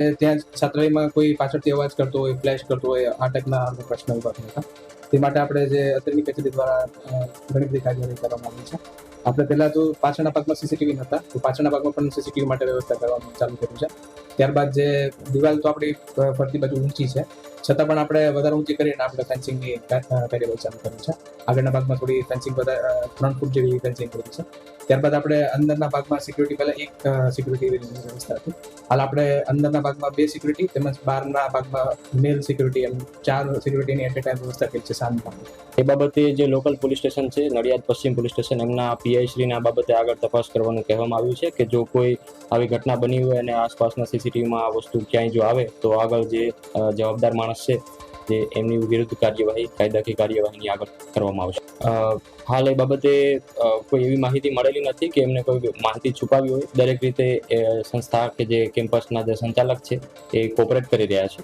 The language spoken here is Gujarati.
ત્યાં છાત્રાલયમાં કોઈ પાછળથી અવાજ કરતો હોય ફ્લેશ કરતો હોય આ ટાઈપના પ્રશ્ન ઊભા થયા હતા તે માટે આપણે જે અત્યારની કચેરી દ્વારા ઘણી બધી કાર્યવાહી કરવામાં આવી છે. આપણે પહેલાં તો પાછળના ભાગમાં સીસીટીવી નહોતા, તો પાછળના ભાગમાં પણ સીસીટીવી માટે વ્યવસ્થા કરવાનું ચાલુ કર્યું છે. ત્યારબાદ જે દિવાલ તો આપણી ફરતી બાજુ ઊંચી છે. છતાં પણ આપણે વધારે ઊંચી કરીને આપણે ફેન્સિંગની કાર્યવાહી ચાલુ કરી છે. આગળના ભાગમાં થોડી ફેન્સિંગ વધારે ત્રણ ફૂટ જેવી ફેન્સિંગ કરી છે. ત્યારબાદ આપણે અંદરના ભાગમાં સિક્યુરિટી પહેલા એક સિક્યુરિટી વ્યવસ્થા હતી. હાલ આપણે અંદરના ભાગમાં બે સિક્યુરિટી તેમજ બહારના ભાગમાં મેલ સિક્યુરિટી એમ ચાર સિક્યુરિટીની એટ ટાઈમ વ્યવસ્થા કરી છે સાંજમાં એ બાબતે જે લોકલ પોલીસ સ્ટેશન છે, નડિયાદ પશ્ચિમ પોલીસ સ્ટેશન એમના પીઆઈ શ્રીને બાબતે આગળ તપાસ કરવાનું કહેવામાં આવ્યું છે કે જો કોઈ આવી ઘટના બની હોય અને આસપાસના સીસીટીવીમાં આ વસ્તુ ક્યાંય જો આવે, તો આગળ જે જવાબદાર માણસ છે જે એમની વિરુદ્ધ કાર્યવાહી, કાયદાકીય કાર્યવાહીની આગળ કરવામાં આવશે. હાલ એ બાબતે કોઈ એવી માહિતી મળેલી નથી કે એમને કોઈ માહિતી છુપાવી હોય. દરેક રીતે સંસ્થા કે જે કેમ્પસના જે સંચાલક છે એ કોપરેટ કરી રહ્યા છે.